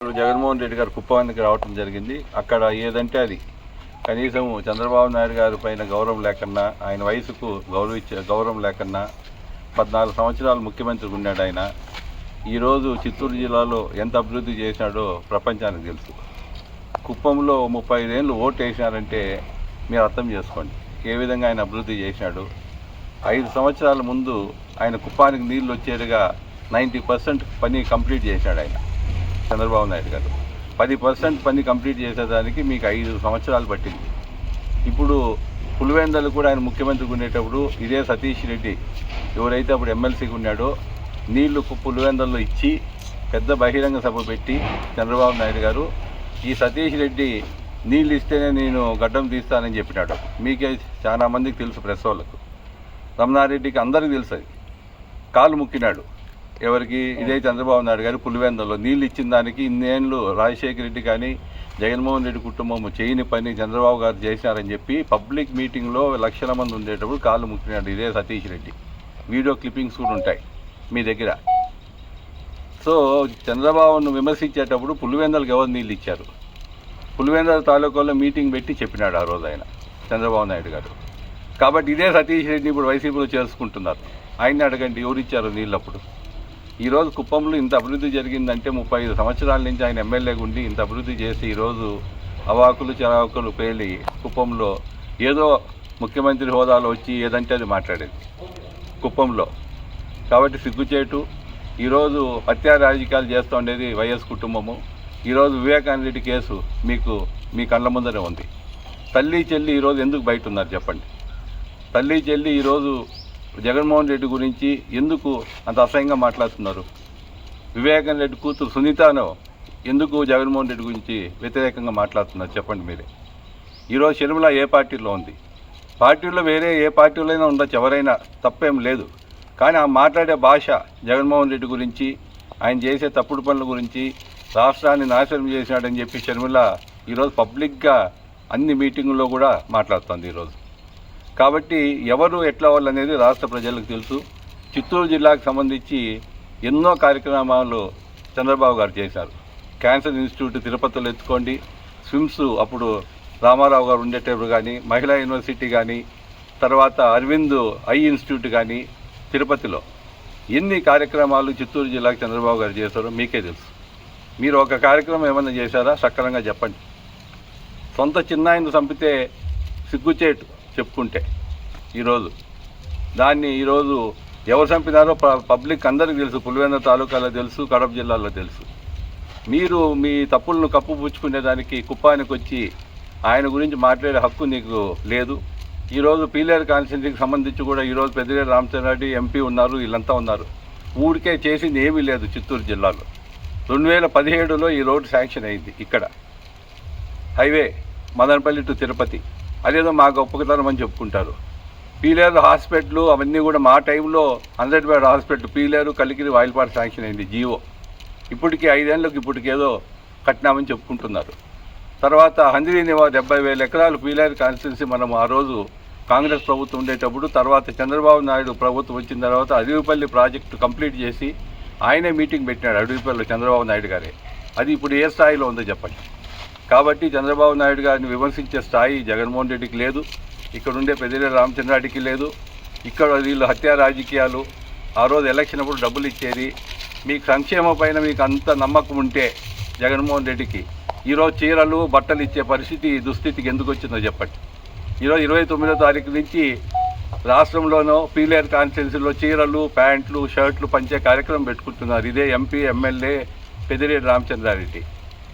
జగన్మోహన్ రెడ్డి గారు కుప్పానికి రావటం జరిగింది. అక్కడ ఏదంటే అది. కనీసం చంద్రబాబు నాయుడు గారి పైన గౌరవం లేకన్నా ఆయన వయసుకు గౌరవించే గౌరవం లేకన్నా పద్నాలుగు సంవత్సరాలు ముఖ్యమంత్రి ఉన్నాడు ఆయన. ఈరోజు చిత్తూరు జిల్లాలో ఎంత అభివృద్ధి చేసినాడో ప్రపంచానికి తెలుసు. కుప్పంలో ముప్పై ఐదేళ్ళు ఓటు వేసినారంటే మీరు అర్థం చేసుకోండి. ఏ విధంగా ఆయన అభివృద్ధి చేసినాడు ఐదు సంవత్సరాల ముందు ఆయన కుప్పానికి నీళ్ళు వచ్చేట్టుగా నైంటీ పర్సెంట్ పని కంప్లీట్ చేశాడు ఆయన. చంద్రబాబు నాయుడు గారు. పది పర్సెంట్ పని కంప్లీట్ చేసేదానికి మీకు ఐదు సంవత్సరాలు పట్టింది. ఇప్పుడు పులివెందలు కూడా ఆయన ముఖ్యమంత్రికి ఉండేటప్పుడు ఇదే సతీష్ రెడ్డి ఎవరైతే అప్పుడు ఎమ్మెల్సీకి ఉన్నాడో నీళ్ళు పులివేందల్లో పులివెందల్లో ఇచ్చి పెద్ద బహిరంగ సభ పెట్టి చంద్రబాబు నాయుడు గారు ఈ సతీష్ రెడ్డి నీళ్ళు ఇస్తేనే నేను గడ్డం తీస్తానని చెప్పినాడు. మీకే చాలా మందికి తెలుసు ప్రెస్ వాళ్ళకు. రమణారెడ్డికి అందరికీ తెలుసు అది. కాలు ముక్కినాడు. ఎవరికి ఇదే చంద్రబాబు నాయుడు గారు పులివెందల్లో నీళ్ళు ఇచ్చిన దానికి ఇన్నేళ్ళు రాజశేఖర రెడ్డి కానీ జగన్మోహన్ రెడ్డి కుటుంబం చేయని పని చంద్రబాబు గారు చేశారని చెప్పి పబ్లిక్ మీటింగ్లో లక్షల మంది ఉండేటప్పుడు కాలు ముక్కినాడు ఇదే సతీష్ రెడ్డి. వీడియో క్లిప్పింగ్స్ కూడా ఉంటాయి మీ దగ్గర. సో చంద్రబాబును విమర్శించేటప్పుడు పులివెందలకు ఎవరు నీళ్ళు ఇచ్చారు? పులివెందల తాలూకాలో మీటింగ్ పెట్టి చెప్పినాడు ఆ రోజు ఆయన చంద్రబాబు నాయుడు గారు. కాబట్టి ఇదే సతీష్ రెడ్డిని ఇప్పుడు వైసీపీలో చేసుకుంటున్నారు ఆయన్ని అడగండి ఎవరు ఇచ్చారు నీళ్ళు అప్పుడు? ఈరోజు కుప్పంలో ఇంత అభివృద్ధి జరిగిందంటే ముప్పై ఐదు సంవత్సరాల నుంచి ఆయన ఎమ్మెల్యేగా ఉండి ఇంత అభివృద్ధి చేసి ఈరోజు అవాకులు చరాకులు పేలి కుప్పంలో ఏదో ముఖ్యమంత్రి హోదాలో వచ్చి ఏదంటే అది మాట్లాడేది. కుప్పంలో. కాబట్టి సిగ్గుచేటు. ఈరోజు హత్యా రాజకీయాలు చేస్తూ ఉండేది వైఎస్ కుటుంబము. ఈరోజు వివేకానంద రెడ్డి కేసు మీకు మీ కళ్ళ ముందరే ఉంది. తల్లి చెల్లి ఈరోజు ఎందుకు బయట ఉన్నారు చెప్పండి. తల్లి చెల్లి ఈరోజు జగన్మోహన్ రెడ్డి గురించి ఎందుకు అంత అసహ్యంగా మాట్లాడుతున్నారు? వివేకన్ రెడ్డి కూతురు సునీతను ఎందుకు జగన్మోహన్ రెడ్డి గురించి వ్యతిరేకంగా మాట్లాడుతున్నారు? చెప్పండి మీరే. ఈరోజు షర్మిల ఏ పార్టీలో ఉంది? పార్టీలో వేరే ఏ పార్టీలో ఉండొచ్చు ఎవరైనా తప్పేం లేదు. కానీ ఆ మాట్లాడే భాష జగన్మోహన్ రెడ్డి గురించి ఆయన చేసే తప్పుడు పనుల గురించి రాష్ట్రాన్ని నాశనం చేసినాడని చెప్పి షర్మిల ఈరోజు పబ్లిక్గా అన్ని మీటింగుల్లో కూడా మాట్లాడుతుంది ఈరోజు. కాబట్టి ఎవరు ఎట్లా వాళ్ళు అనేది రాష్ట్ర ప్రజలకు తెలుసు. చిత్తూరు జిల్లాకు సంబంధించి ఎన్నో కార్యక్రమాలు చంద్రబాబు గారు చేశారు. క్యాన్సర్ ఇన్స్టిట్యూట్ తిరుపతిలో ఎత్తుకోండి. స్విమ్స్ అప్పుడు రామారావు గారు ఉండేటప్పుడు కానీ మహిళా యూనివర్సిటీ కానీ తర్వాత అరవింద్ ఐ ఇన్స్టిట్యూట్ కానీ తిరుపతిలో ఎన్ని కార్యక్రమాలు చిత్తూరు జిల్లాకు చంద్రబాబు గారు చేశారో మీకే తెలుసు. మీరు ఒక కార్యక్రమం ఏమైనా చేశారా? సక్రమంగా చెప్పండి. సొంత చిన్నాయన చంపితే సిగ్గుచేటు చెప్పుకుంటే ఈరోజు. దాన్ని ఈరోజు ఎవరు చంపినారో ప- పబ్లిక్ అందరికీ తెలుసు. పులివెందుల తాలూకాలో తెలుసు కడప జిల్లాలో తెలుసు. మీరు మీ తప్పులను కప్పుపుచ్చుకునే దానికి కుప్పానికి వచ్చి ఆయన గురించి మాట్లాడే హక్కు నీకు లేదు. ఈరోజు పీలేరు కాన్స్టిట్యూన్సీకి సంబంధించి కూడా ఈరోజు పెద్దిరెడ్డి రామచంద్రారెడ్డి ఎంపీ ఉన్నారు వీళ్ళంతా ఉన్నారు. ఊరికే చేసింది ఏమీ లేదు చిత్తూరు జిల్లాలో. రెండు వేల పదిహేడులో ఈ రోడ్డు శాంక్షన్ అయింది ఇక్కడ. Highway Madanapalle to Tirupati. అదేదో మా గొప్పతనం అని చెప్పుకుంటారు. పీలేరు హాస్పిటల్ అవన్నీ కూడా మా టైంలో hundred bed hospital Piler Kalikiri Vayalpad sanction అయింది జియో ఇప్పటికి ఐదేళ్ళకి ఇప్పటికేదో కట్టినామని చెప్పుకుంటున్నారు. తర్వాత హందిరి నివా డెబ్బై వేల ఎకరాలు పీలేరు కాన్స్టిట్యున్సీ మనం ఆ రోజు కాంగ్రెస్ ప్రభుత్వం ఉండేటప్పుడు తర్వాత చంద్రబాబు నాయుడు ప్రభుత్వం వచ్చిన తర్వాత అడవిపల్లి ప్రాజెక్టు కంప్లీట్ చేసి ఆయనే మీటింగ్ పెట్టినాడు అడవిపల్లి చంద్రబాబు నాయుడు గారే. అది ఇప్పుడు ఏ స్థాయిలో ఉందో చెప్పండి. కాబట్టి చంద్రబాబు నాయుడు గారిని విమర్శించే స్థాయి జగన్మోహన్ రెడ్డికి లేదు. ఇక్కడుండే పెద్దిరెడ్డి రామచంద్రారెడ్డికి లేదు. ఇక్కడ వీళ్ళు హత్యా రాజకీయాలు ఆ రోజు ఎలక్షన్ అప్పుడు డబ్బులు ఇచ్చేది. మీకు సంక్షేమ పైన మీకు అంత నమ్మకం ఉంటే జగన్మోహన్ రెడ్డికి. ఈరోజు చీరలు బట్టలు ఇచ్చే పరిస్థితి దుస్థితికి ఎందుకు వచ్చిందో చెప్పండి. ఈరోజు ఇరవై తొమ్మిదో తారీఖు నుంచి రాష్ట్రంలోనూ పీలేర్ కాన్స్టిట్యున్సీలో చీరలు ప్యాంట్లు షర్ట్లు పంచే కార్యక్రమం పెట్టుకుంటున్నారు. ఇదే ఎంపీ ఎమ్మెల్యే పెద్దిరెడ్డి రామచంద్రారెడ్డి.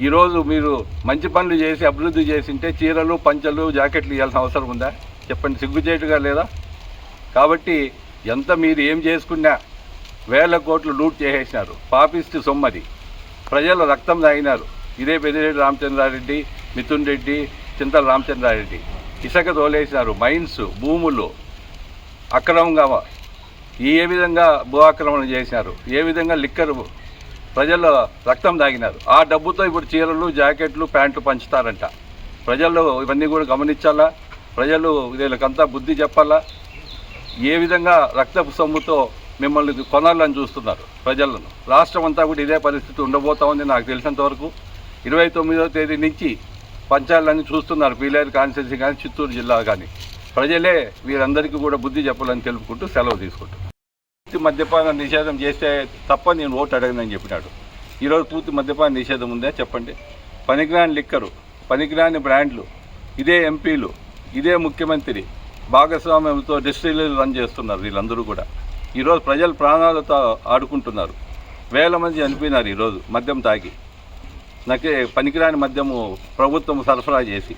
ఈరోజు మీరు మంచి పనులు చేసి అభివృద్ధి చేసింటే చీరలు పంచలు జాకెట్లు ఇవ్వాల్సిన అవసరం ఉందా? చెప్పండి సిగ్గుచేటుగా లేదా? కాబట్టి ఎంత మీరు ఏం చేసుకున్నా వేల కోట్లు లూట్ చేసేసినారు. పాపిస్ట్ సొమ్మది. ప్రజలు రక్తం తాగినారు. ఇదే పెద్దిరెడ్డి రామచంద్రారెడ్డి మిథున్ రెడ్డి చింతల రామచంద్రారెడ్డి. ఇసుక తోలేసినారు. మైన్స్ భూములు అక్రమంగా ఏ విధంగా భూ ఆక్రమణ చేసినారు? ఏ విధంగా లిక్కర్ ప్రజల రక్తం తాగినారు ఆ డబ్బుతో ఇప్పుడు చీరలు జాకెట్లు ప్యాంట్లు పంచుతారంట. ప్రజలు ఇవన్నీ కూడా గమనించాలా? ప్రజలు వీళ్ళకంతా బుద్ధి చెప్పాలా? ఏ విధంగా రక్తపు సొమ్ముతో మిమ్మల్ని కొనాలని చూస్తున్నారు ప్రజలను? రాష్ట్రం అంతా కూడా ఇదే పరిస్థితి ఉండబోతా ఉంది నాకు తెలిసినంత వరకు. ఇరవై తొమ్మిదో తేదీ నుంచి పంచాయతీలన్నీ చూస్తున్నారు. పీలేరు కాన్స్టిట్యూన్సీ కానీ చిత్తూరు జిల్లా కానీ. ప్రజలే వీరందరికీ కూడా బుద్ధి చెప్పాలని తెలుపుకుంటూ సెలవు తీసుకుంటున్నారు. పూర్తి మద్యపాన నిషేధం చేస్తే తప్ప నేను ఓటు అడగనని చెప్పినాడు. ఈరోజు పూర్తి మద్యపాన నిషేధం ఉందా చెప్పండి. పనికిరాని లిక్కరు పనికిరాని బ్రాండ్లు ఇదే ఎంపీలు ఇదే ముఖ్యమంత్రి భాగస్వామ్యంతో డిస్ట్రిక్ట్లు రన్ చేస్తున్నారు వీళ్ళందరూ కూడా. ఈరోజు ప్రజలు ప్రాణాలతో ఆడుకుంటున్నారు. వేల మంది చనిపోయినారు ఈరోజు మద్యం తాగి. నాకే పనికిరాని మద్యము ప్రభుత్వం సరఫరా చేసి.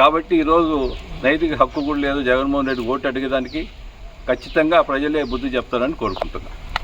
కాబట్టి ఈరోజు నైతిక హక్కు కూడా లేదు. జగన్మోహన్ రెడ్డి ఓటు అడిగేదానికి ఖచ్చితంగా ప్రజలే బుద్ధి చెప్తారని కోరుకుంటున్నాను.